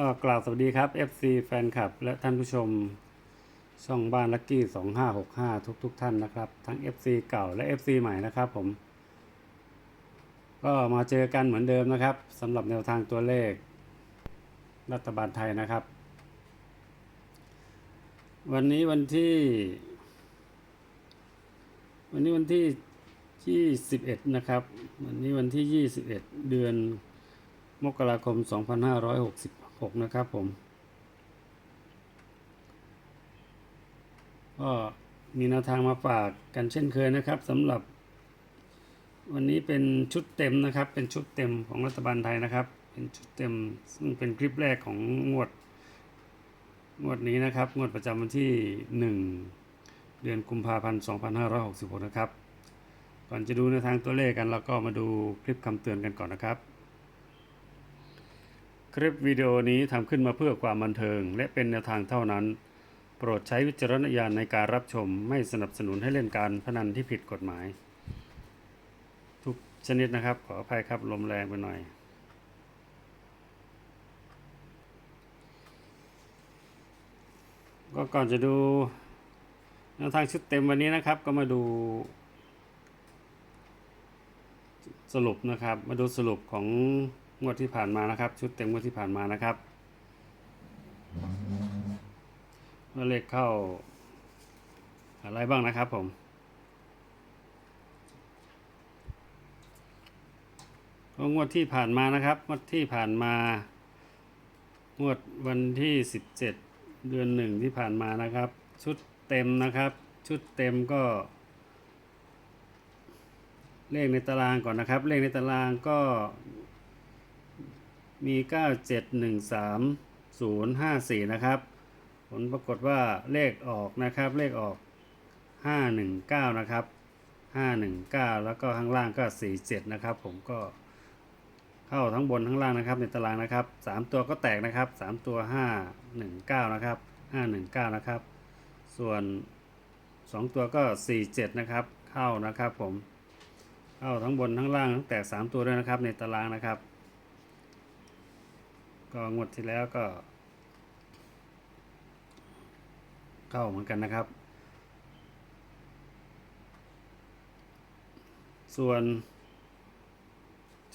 ก็กล่าวสวัสดีครับ FC แฟนคลับ และท่านผู้ชมช่องบ้านลักกี้ 2565 ทุกทุกๆท่านนะครับ ทั้ง FC เก่าและ FC ใหม่นะครับผม ก็มาเจอกันเหมือนเดิมนะครับสำหรับแนวทางตัวเลข รัฐบาลไทยนะครับ วันนี้วันที่ วันนี้วันที่ 21 นะครับ วันนี้วันที่ 21 เดือนมกราคม 6นะครับผม ก็มีแนวทางมาฝากกันเช่นเคยนะครับสำหรับ วันนี้เป็นชุดเต็มนะครับ เป็นชุดเต็มของรัฐบาลไทยนะครับ เป็นชุดเต็มซึ่งเป็นคลิปแรกของงวด งวดนี้นะครับ งวดประจำวันที่ 1 เดือนกุมภาพันธ์ 2566 นะครับ ก่อนจะดูแนวทางตัวเลขกันเราก็มาดูคลิปคำเตือนกันก่อนนะครับ คลิปวิดีโอนี้ทำขึ้นมาเพื่อความบันเทิง และเป็นแนวทางเท่านั้น โปรดใช้วิจารณญาณในการรับชม ไม่สนับสนุนให้เล่นการพนันที่ผิดกฎหมาย ทุกชนิดนะครับ ขออภัยครับลมแรงไปหน่อย ก็ก่อนจะดูแนวทางชุดเต็มวันนี้นะครับ ก็มาดู สรุปนะครับ มาดูสรุปของ งวดที่ผ่านมานะครับ ชุดเต็มงวดที่ผ่านมานะครับว่าเลขเข้าอะไรบ้างนะครับผมงวดที่ผ่านมานะครับงวดที่ผ่านมางวดวันที่ 17 เดือนหนึ่งที่ผ่านมานะครับ ชุดเต็มนะครับ ชุดเต็มก็ เลขในตารางก่อนนะครับ เลขในตารางก็ มี 9 7 1 3 0 5 4 นะครับ ผลปรากฏว่าเลขออกนะครับ เลขออก 519 นะครับ 519 แล้วก็ข้างล่างก็ 47 นะครับ ผมก็เข้าทั้งบนทั้งล่างนะครับ ในตารางนะครับ 3 ตัวก็แตกนะครับ 3 ตัว 519 นะครับ 519 นะครับ ส่วน 2 ตัวก็ 47 นะครับ เข้านะครับผม เข้าทั้งบนทั้งล่างทั้งแตกสามตัวด้วยนะครับในตารางนะครับ ก็งวดที่แล้วก็ เข้าเหมือนกันนะครับ ส่วน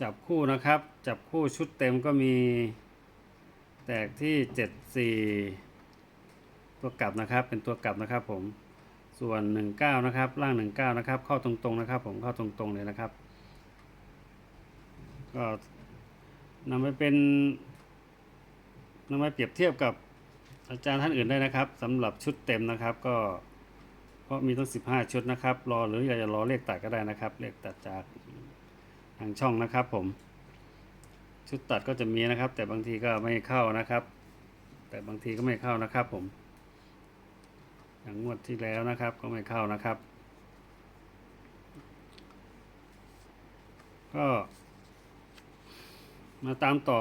จับคู่นะครับ จับคู่ชุดเต็มก็มี แตกที่เจ็ดสี่ตัวกลับนะครับ เป็นตัวกลับนะครับผม ส่วน 19 นะครับ ล่าง 19 นะครับ เข้าตรงๆนะครับ ผม เข้าตรงๆเลยนะครับ ก็นำไปเป็น นำไปเปรียบเทียบกับอาจารย์ท่านอื่นได้นะครับสำหรับชุดเต็มนะครับ ก็เพราะมีตั้ง15 ชุดนะครับ รอหรืออยากจะรอเลขตัดก็ได้นะครับ เลขตัดจากทางช่องนะครับ ผม ชุดตัดก็จะมีนะครับ แต่บางทีก็ไม่เข้านะครับ แต่บางทีก็ไม่เข้านะครับ ผม อย่างงวดที่แล้วนะครับ ก็ไม่เข้านะครับ ก็มาตามต่อ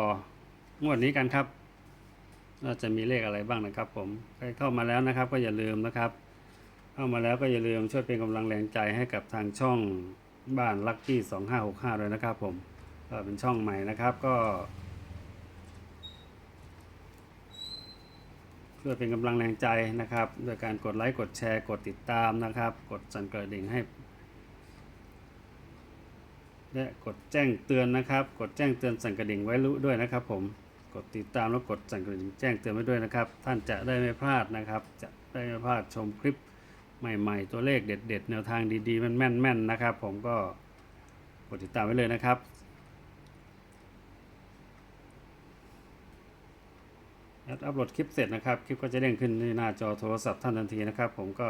งวดนี้กันครับ ว่าจะมีเลขอะไรบ้างนะครับ ผมใครเข้ามาแล้วนะครับ ก็อย่าลืมนะครับ เข้ามาแล้วก็อย่าลืมช่วยเป็นกำลังแรงใจให้กับทางช่องบ้านลัคกี้สองห้าหกห้าด้วยนะครับ ผมก็เป็นช่องใหม่นะครับก็เพื่อเป็นกำลังแรงใจนะครับ โดยการกดไลค์กดแชร์กดติดตามนะครับ กดสั่นกระดิ่งให้ และกดแจ้งเตือนนะครับ กดแจ้งเตือนสั่นกระดิ่งไว้รู้ด้วยนะครับผม กดติดตามแล้วกดสั่นกระดิ่งแจ้งเตือนไว้ด้วยนะครับ ท่านจะได้ไม่พลาดนะครับ จะได้ไม่พลาดชมคลิปใหม่ ๆ ตัวเลขเด็ด ๆ แนวทางดีๆ แม่นๆนะครับ ผมก็กดติดตามไว้เลยนะครับแอดอัปโหลดคลิปเสร็จนะครับ คลิปก็จะเด้งขึ้นในหน้าจอโทรศัพท์ท่านทันทีนะครับ ผมก็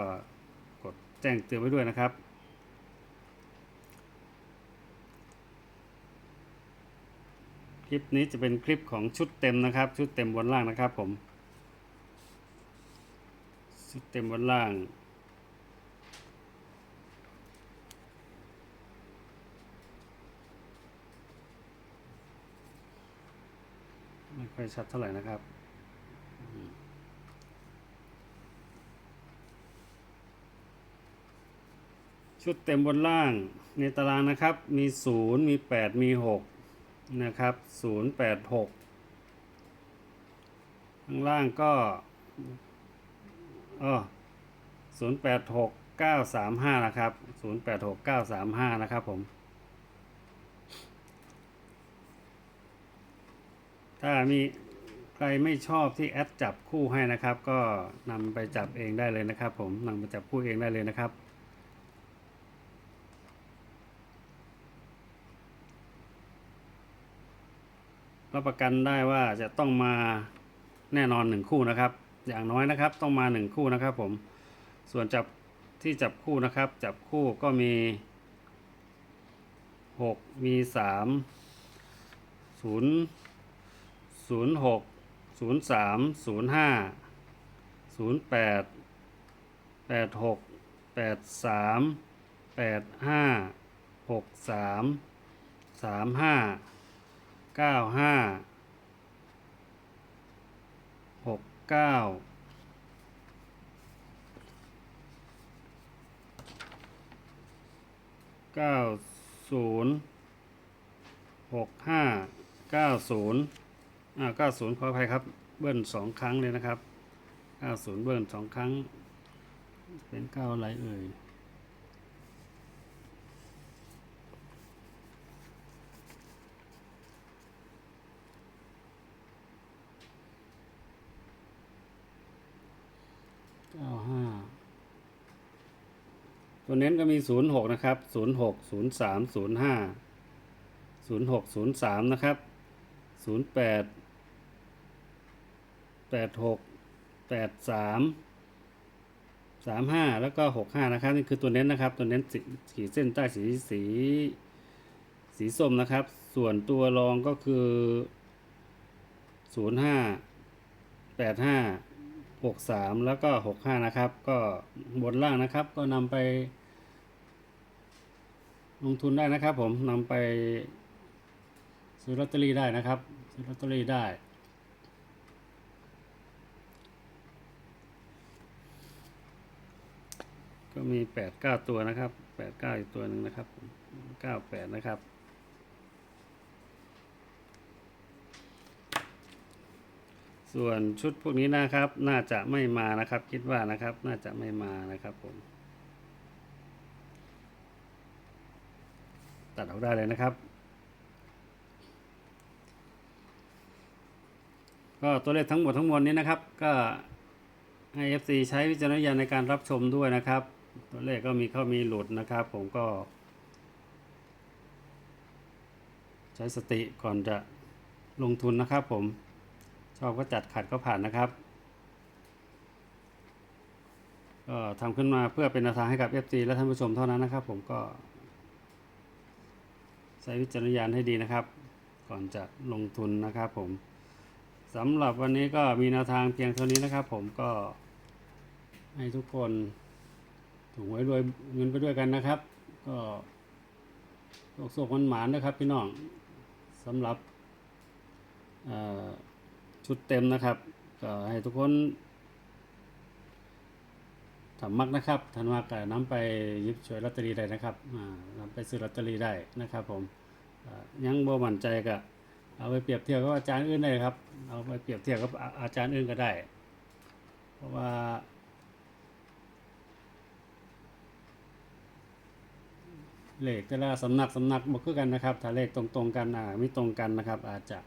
กดแจ้งเตือนไว้ด้วยนะครับ คลิปนี้จะเป็นคลิปของชุดเต็มนะครับ ชุดเต็มบนล่างนะครับผม ชุดเต็มบนล่าง ไม่ค่อยชัดเท่าไหร่นะครับชุดเต็มบนล่างในตารางนะครับ มี 0 มี 8 มี 6 นะครับ 0 8 6 ข้างล่างก็อ๋อศูนย์แปดหกเก้าสามห้านะครับศูนย์แปดหกเก้าสามห้านะครับผม ถ้ามีใครไม่ชอบที่แอดจับคู่ให้นะครับ ก็นำไปจับเองได้เลยนะครับ ผมนำไปจับคู่เองได้เลยนะครับ รับประกันได้ว่าจะต้องมาแน่นอนหนึ่งคู่นะครับ อย่างน้อยนะครับต้องมาหนึ่งคู่นะครับผมส่วนจับที่จับคู่นะครับ จับคู่ก็มีหกมีสามศูนย์ศูนย์หกศูนย์สามศูนย์ห้าศูนย์แปดแปดหกแปดสามแปดห้าหกสามสามห้า เก้าห้าหกเก้าเก้าศูนย์หกห้าเก้าศูนย์อ่าเก้าศูนย์ขออภัยครับ เบิ้ลสองครั้งเลยนะครับเก้าศูนย์เบิ้ลสองครั้ง เป็นเก้าอะไรเอ่ย เก้าห้า ตัวเน้นก็มีศูนะครับศูนย์หกศูนย์สามศูนะครับศูนย์แปดแล้วก็หกห้านะครับ นี่คือตัวเน้นนะครับ ตัวเน้นสีขีดเส้นใต้สีสีสีส้มนะครับ ส่วนตัวรองก็คือศูนย์ห้าแล้วก็หกห้านะครับ ก็บนล่างนะครับ ก็นำไป ลงทุนได้นะครับ ผมนำไปซื้อลอตเตอรี่ได้นะครับ ซื้อลอตเตอรี่ได้ ก็มีแปดเก้าตัวนะครับแปดเก้าอีกตัวหนึ่งนะครับเก้าแปดนะครับส่วนชุดพวกนี้นะครับ น่าจะไม่มานะครับ คิดว่านะครับ น่าจะไม่มานะครับผม ตัดออกได้เลยนะครับ ก็ตัวเลขทั้งหมดทั้งมวลนี้นะครับ ก็ให้ FC ใช้วิจารณญาณในการรับชมด้วยนะครับ ตัวเลขก็มีเข้ามีหลุดนะครับ ผมก็ ใช้สติก่อนจะลงทุนนะครับ ผมชอบก็จัดขัดก็ผ่านนะครับก็ทำขึ้นมาเพื่อเป็นแนวทางให้กับ FG และท่านผู้ชมเท่านั้นนะครับ ผมก็ ใช้วิจารณญาณให้ดีนะครับ ก่อนจะลงทุนนะครับผมสำหรับวันนี้ก็มีแนวทางเพียงเท่านี้นะครับ ผมก็ให้ทุกคนถูกไว้รวยเงินไปด้วยกันนะครับ ก็โศกมันหมานนะครับ พี่น้องสำหรับชุดเต็มนะครับ ก็ให้ทุกคน ทำมักนะครับทันมักก็นำไปยิบช่วยลอตเตอรี่ได้นะครับอ่านำไปซื้อลอตเตอรี่ได้นะครับ ผมยังบ่มั่นใจก็เอาไปเปรียบเทียบกับอาจารย์อื่นได้ครับ เอาไปเปรียบเทียบกับอาจารย์อื่นก็ได้ เพราะว่าเลขแต่ละสำนักสำนักบ่คือกันนะครับ ถ้าเลขตรงๆกันอ่าไม่ตรงกันนะครับ อาจจะ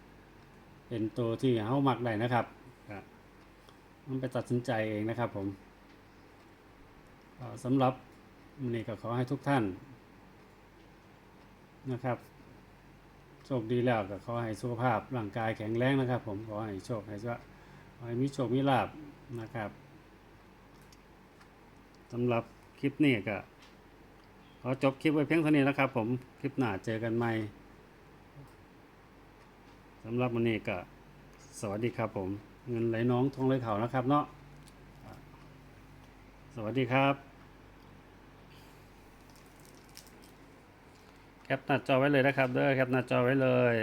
เป็นตัวที่เฮามักได้นะครับมันไปตัดสินใจเองนะครับผม สำหรับวันนี้ก็ขอให้ทุกท่านนะครับโชคดีแล้วก็ขอให้สุขภาพร่างกายแข็งแรงนะครับ ผมขอให้โชคให้ว่าขอให้มีโชคมีลาบนะครับสำหรับคลิปนี้ก็ขอจบคลิปไว้เพียงเท่านี้นะครับ ผมคลิปหน้าเจอกันใหม่สำหรับวันนี้ก็สวัสดีครับผม เงินไหลน้องทองไหลเขานะครับเนาะ สวัสดีครับ แคปหน้าจอไว้เลยนะครับเด้อแคปหน้าจอไว้เลย